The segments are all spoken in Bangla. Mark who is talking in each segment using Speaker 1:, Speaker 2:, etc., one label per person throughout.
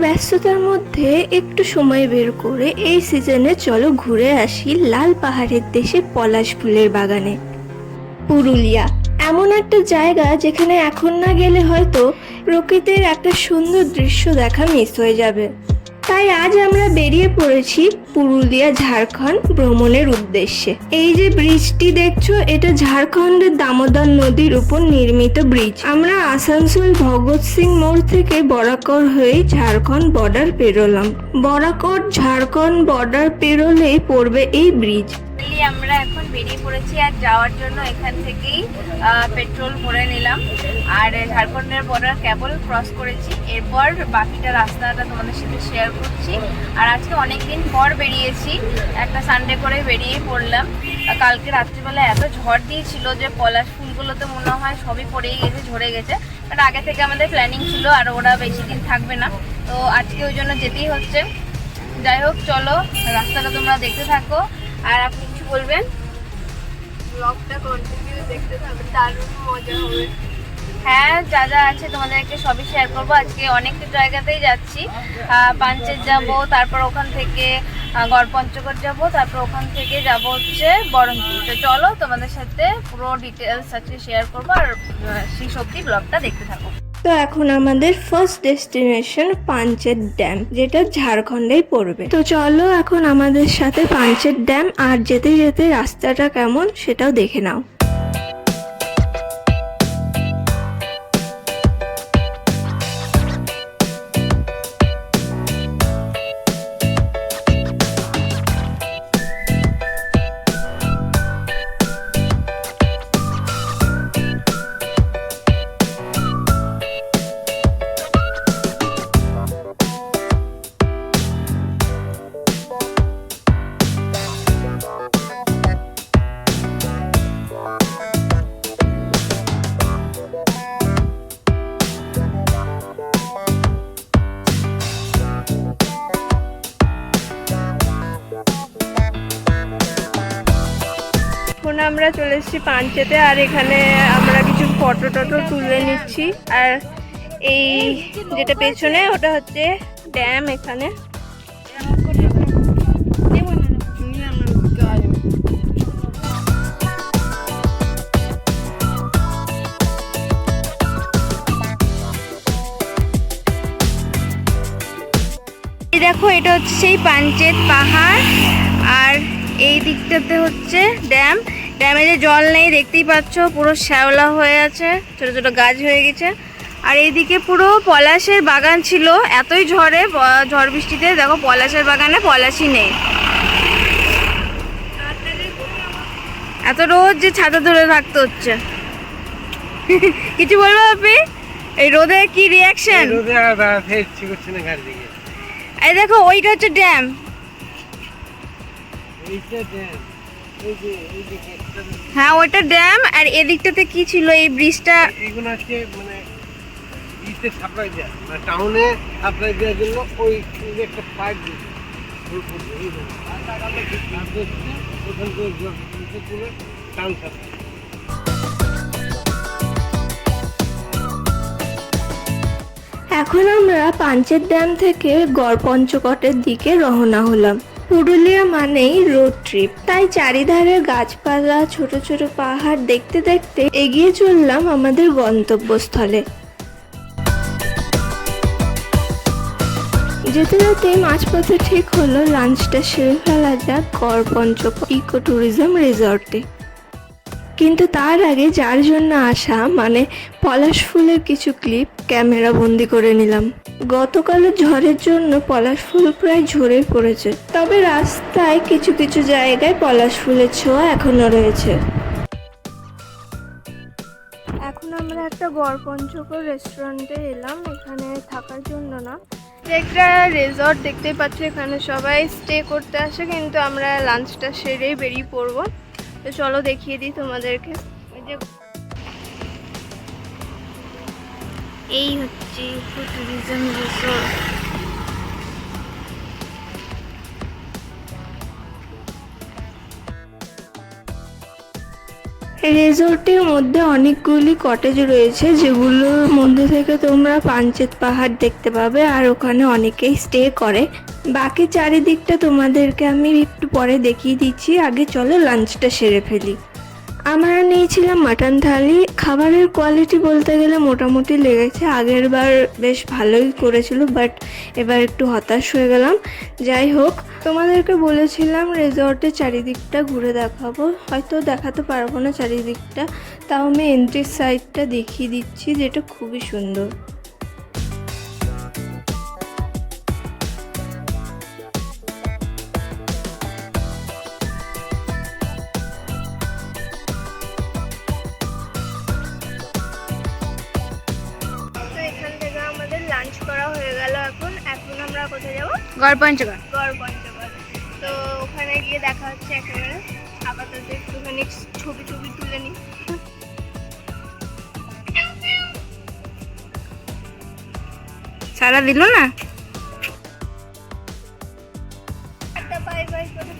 Speaker 1: ব্যস্ততার মধ্যে একটু সময় বের করে এই সিজনে চলো ঘুরে আসি লাল পাহাড়ের দেশে পলাশ ফুলের বাগানে। পুরুলিয়া, এমন একটা জায়গা যেখানে এখন না গেলে হয়তো প্রকৃতির একটা সুন্দর দৃশ্য দেখা মিস হয়ে যাবে। তাই আজ আমরা বেরিয়ে পড়েছি পুরুলিয়া ঝাড়খণ্ড ভ্রমণের উদ্দেশ্যে। এই যে ব্রিজটি দেখছ, এটা ঝাড়খণ্ডের দামোদর নদীর উপর নির্মিত ব্রিজ আমরা আসানসোল ভগৎ সিং মোড় থেকে বরাকর হয়ে ঝাড়খণ্ড বর্ডার পেরোলাম। বরাকর ঝাড়খণ্ড বর্ডার পেরোলেই পড়বে এই ব্রিজ
Speaker 2: আমরা এখন বেরিয়ে পড়েছি আর যাওয়ার জন্য এখান থেকেই পেট্রোল ভরে নিলাম। আর ঝাড়খণ্ডের বর্ডার কেবল ক্রস করেছি। এরপর বাকিটা রাস্তাটা তোমাদের সাথে শেয়ার করছি। আর আজকে অনেক দিন পর বেরিয়েছি। একটা সানডে করে বেরিয়ে পড়লাম। কালকে রাত্রিবেলা এত ঝড় দিয়েছিল যে পলাশ ফুলগুলো তো মনে হয় সবই পড়েই গেছে, ঝরে গেছে। বাট আগে থেকে আমাদের প্ল্যানিং ছিল আর ওরা বেশি দিন থাকবে না। তো আজকে ওই জন্য যেতেই হচ্ছে। যাই হোক, চলো, রাস্তাটা তোমরা দেখতে থাকো। আর আপনি কিছু বলবেন? ব্লগটা কন্টিনিউ দেখতে থাকবেন দারুণ মজা হবে। হ্যাঁ যা যা আছে তোমাদেরকে সবই শেয়ার করব। আজকে অনেক জায়গাতেই যাচ্ছি। আহ, পাঞ্চেত যাব তারপর ওখান থেকে গড়পঞ্চকোট যাব তারপর ওখান থেকে যাব হচ্ছে বরমপুর তো চলো তোমাদের সাথে পুরো ডিটেলস আজকে শেয়ার করব আর সেই সত্যি ব্লগটা দেখতে থাকো।
Speaker 1: তো এখন আমাদের ফার্স্ট ডেস্টিনেশন পাঞ্চেত ড্যাম যেটা ঝাড়খণ্ডেই পড়বে। তো চলো এখন আমাদের সাথে পাঞ্চেত ড্যাম আর যেতে যেতে রাস্তাটা কেমন সেটাও দেখে নাও। এসেছি পাঞ্চেতে আর এখানে আমরা কিছু ফটো টটো তুলে নিচ্ছি। আর এই যেটা পেছনে, ওটা হচ্ছে ড্যাম এখানে।
Speaker 2: দেখো, এটা হচ্ছে সেই পাঞ্চেত পাহাড়। আর এই দিকটাতে হচ্ছে ড্যাম। ড্যামে যে জল নেই দেখতেই পাচ্ছ পুরো শ্যাওলা হয়ে আছে ছোট ছোট গাছ হয়ে গেছে। আর এইদিকে পুরো পলাশের বাগান ছিল এতই ঝড়ে ঝড় বৃষ্টিতে দেখো পলাশের বাগানে পলাশই নেই। এত রোদ যে ছাতা ধরে থাকতে হচ্ছে। কিছু বলব আপনি? এই রোদে কি রিয়াকশন এই দেখো ওইটা হচ্ছে ড্যাম
Speaker 3: দেন
Speaker 2: হ্যাঁ ওটা ড্যাম আর এদিকটাতে কি ছিল এই ব্রিজটা?
Speaker 3: এগুলো মানে সাপ্লাই দেওয়া মানে টাউনে সাপ্লাই দেওয়ার জন্য ওই একটা পাইপ দিয়েছে। ওখান থেকে তুলে টাউন সাপ্লাই
Speaker 1: এখন আমরা পাঞ্চেত ড্যাম থেকে গড় পঞ্চকটের দিকে রওনা হলাম। পুরুলিয়া মানেই রোড ট্রিপ তাই চারিধারে গাছপালা, ছোট ছোট পাহাড় দেখতে দেখতে এগিয়ে চললাম আমাদের গন্তব্যস্থলে। যেতে যেতে মাঝপথে ঠিক হলো লাঞ্চটা সেরে ফেলা যাক গড় পঞ্চকট ইকো ট্যুরিজম রিসর্টে কিন্তু তার আগে যার জন্য আসা মানে পলাশ ফুলের কিছু ক্লিপ ক্যামেরা বন্দি করে নিলাম। গতকালের ঝড়ের জন্য পলাশ ফুল প্রায় ঝরে পড়েছে। তবে রাস্তায় কিছু কিছু জায়গায় পলাশ ফুলের ছোঁয়া এখনও রয়েছে। এখন আমরা একটা গড় পঞ্চকর রেস্টুরেন্টে এলাম। এখানে থাকার জন্য না। একটা রিসর্ট দেখতেই পাচ্ছি, এখানে সবাই স্টে করতে আসে, কিন্তু আমরা লাঞ্চটা সেরেই বেরিয়ে পড়ব। তো চলো দেখিয়ে দিই তোমাদেরকে। ওই যে এই হচ্ছে ফুটুরিজম রিসোর্ট রিসোর্টের মধ্যে অনেকগুলি কটেজ রয়েছে, যেগুলোর মধ্যে থেকে তোমরা পাঞ্চেত পাহাড় দেখতে পাবে, আর ওখানে অনেকেই স্টে করে। বাকি চারিদিকটা তোমাদেরকে আমি একটু পরে দেখিয়ে দিচ্ছি। আগে চলো লাঞ্চটা সেরে ফেলি। আমরা নিয়েছিলাম মাটন থালি। খাবারের কোয়ালিটি বলতে গেলে মোটামুটি লেগেছে। আগের বার বেশ ভালোই করেছিল বাট এবার একটু হতাশ হয়ে গেলাম। যাই হোক, তোমাদেরকে বলেছিলাম রেজর্টের চারিদিকটা ঘুরে দেখাবো। হয়তো দেখাতে পারব না চারিদিকটা, তাও আমি এন্ট্রি সাইডটা দেখিয়ে দিচ্ছি যেটা খুবই সুন্দর। যাব।
Speaker 2: গড় পঞ্চগড়
Speaker 1: তো ওখানে গিয়ে দেখা হচ্ছে একেবারে। আপাতত একটুখানি ছবি ছবি তুলে নিই।
Speaker 2: সারা দিল না?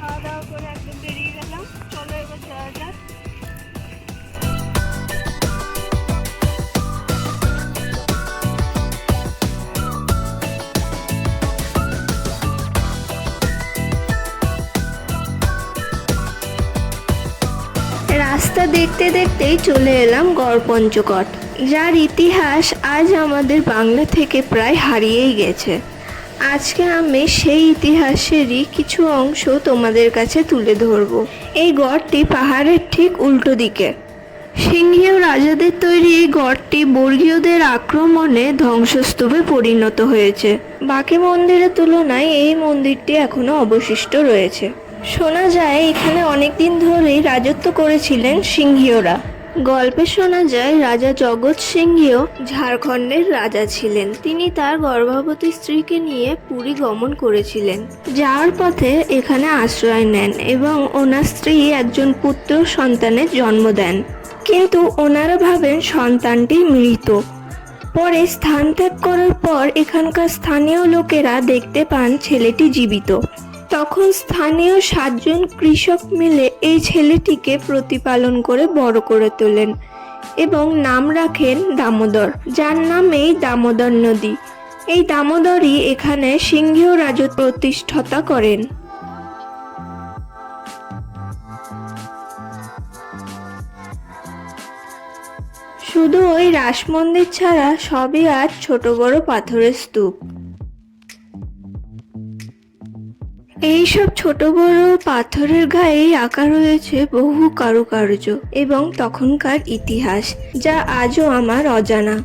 Speaker 1: খাওয়া দাওয়া করে একদম বেরিয়ে গেলাম। চলো এবার যাওয়া যাক। দেখতে দেখতেই চলে এলাম গড় পঞ্চকট যার ইতিহাস আজ আমাদের বাংলা থেকে প্রায় হারিয়েই গেছে। আজকে আমি সেই ইতিহাসেরই কিছু অংশ তোমাদের কাছে তুলে ধরব। এই গড়টি পাহাড়ের ঠিক উল্টো দিকে। সিংহীয় রাজাদের তৈরি এই গড়টি বর্গীয়দের আক্রমণে ধ্বংসস্তূপে পরিণত হয়েছে। বাকি মন্দিরের তুলনায় এই মন্দিরটি এখনও অবশিষ্ট রয়েছে। শোনা যায়, এখানে অনেকদিন ধরেই রাজত্ব করেছিলেন সিংহীয়রা। গল্পে শোনা যায়, রাজা জগৎ সিংহীয় ঝাড়খণ্ডের রাজা ছিলেন। তিনি তার গর্ভবতী স্ত্রীকে নিয়ে পুরী গমন করেছিলেন। যাওয়ার পথে এখানে আশ্রয় নেন এবং ওনার স্ত্রী একজন পুত্র সন্তানের জন্ম দেন। কিন্তু ওনারা ভাবেন সন্তানটি মৃত। পরে স্থান ত্যাগ করার পর এখানকার স্থানীয় লোকেরা দেখতে পান ছেলেটি জীবিত। তখন স্থানীয় সাতজন কৃষক মিলে এই ছেলেটিকে প্রতিপালন করে বড় করে তোলেন এবং নাম রাখেন দামোদর, যার নামেই দামোদর নদী। এই দামোদরই এখানে সিংহীয় রাজত্ব প্রতিষ্ঠাতা করেন। শুধু ওই রাস মন্দির ছাড়া সবই আজ ছোট বড় পাথরের স্তূপ। এইসব ছোট বড় পাথরের গায়ে আঁকা রয়েছে বহু কারুকার্য এবং তখনকার ইতিহাস, যা আজও আমার অজানা।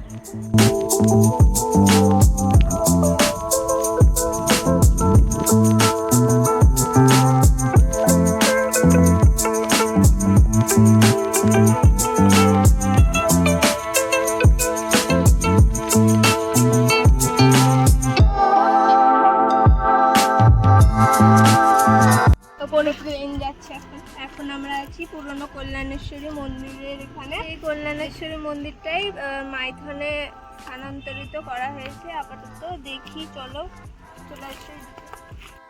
Speaker 1: কোনো ট্রেন যাচ্ছে এখন। এখন আমরা আছি পুরনো কল্যাণেশ্বরী মন্দিরের এখানে। এই কল্যাণেশ্বরী মন্দিরটাই মাইথনে স্থানান্তরিত করা হয়েছে। আপাতত দেখি চলো চলে আসছে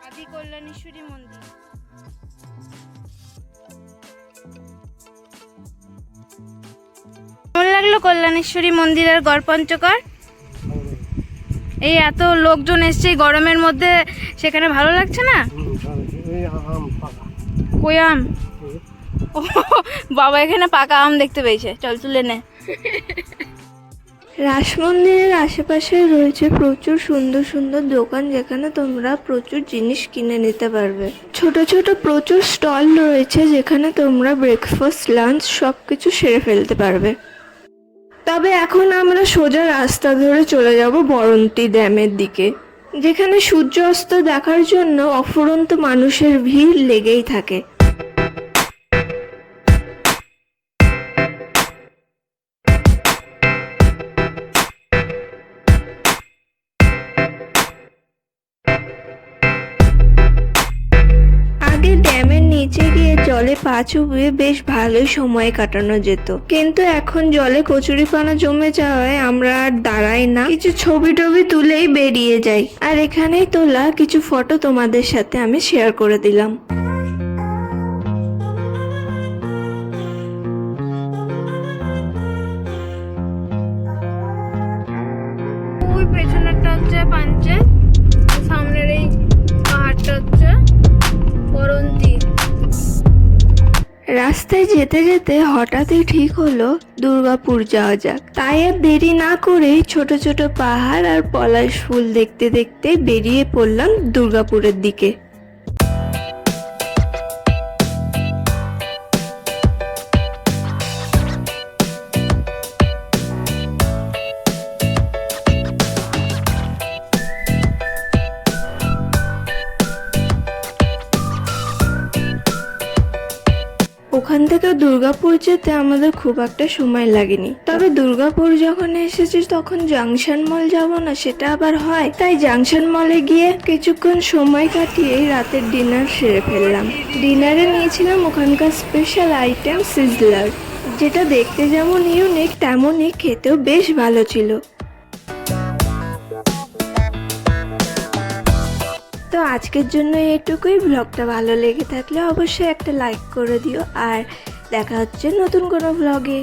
Speaker 2: আদি কল্যাণেশ্বরী মন্দির। কেমন লাগল কল্যাণেশ্বরী মন্দিরের গড় পঞ্চকর এই এত লোকজন এসছে গরমের মধ্যে সেখানে ভালো লাগছে না? কই আম বাবা এখানে পাকা আম দেখতে পেয়েছে। চল তুলে নে
Speaker 1: রাস মন্দিরের আশেপাশে রয়েছে প্রচুর সুন্দর সুন্দর দোকান যেখানে তোমরা প্রচুর জিনিস কিনে নিতে পারবে। ছোট ছোট প্রচুর স্টল রয়েছে যেখানে তোমরা ব্রেকফাস্ট লাঞ্চ সব কিছু সেরে ফেলতে পারবে। তবে এখন আমরা সোজা রাস্তা ধরে চলে যাব বরন্তি ড্যামের দিকে। যেখানে সূর্য অস্ত দেখার জন্য অফুরন্ত মানুষের ভিড় লেগেই থাকে। জলে পা চুবিয়ে বেশ ভালোই সময় কাটানো যেত। কিন্তু এখন জলে কচুরিপানা জমে যাওয়ায় আমরা আর দাঁড়াই না। কিছু ছবি টবি তুলেই বেরিয়ে যাই। আর এখানেই তোলা কিছু ফটো তোমাদের সাথে আমি শেয়ার করে দিলাম। যেতে যেতে হঠাৎই ঠিক হলো দুর্গাপুর যাওয়া যাক। তাই আর দেরি না করে ছোট ছোট পাহাড় আর পলাশ ফুল দেখতে দেখতে বেরিয়ে পড়লাম দুর্গাপুরের দিকে। ওখান থেকে দুর্গাপুর যেতে আমাদের খুব একটা সময় লাগেনি। তবে দুর্গাপুর যখন এসেছি তখন জাংশন মল যাব না, সেটা আবার হয়। তাই জাংশন মলে গিয়ে কিছুক্ষণ সময় কাটিয়ে রাতের ডিনার সেরে ফেললাম। ডিনারে নিয়েছিলাম ওখানকার স্পেশাল আইটেম সিজলার যেটা দেখতে যেমন ইউনিক তেমনই খেতেও বেশ ভালো ছিল। তো আজকের জন্য এটুকুই ব্লগটা ভালো লেগে থাকলে অবশ্যই একটা লাইক করে দিও। আর দেখা হচ্ছে নতুন কোনো ব্লগে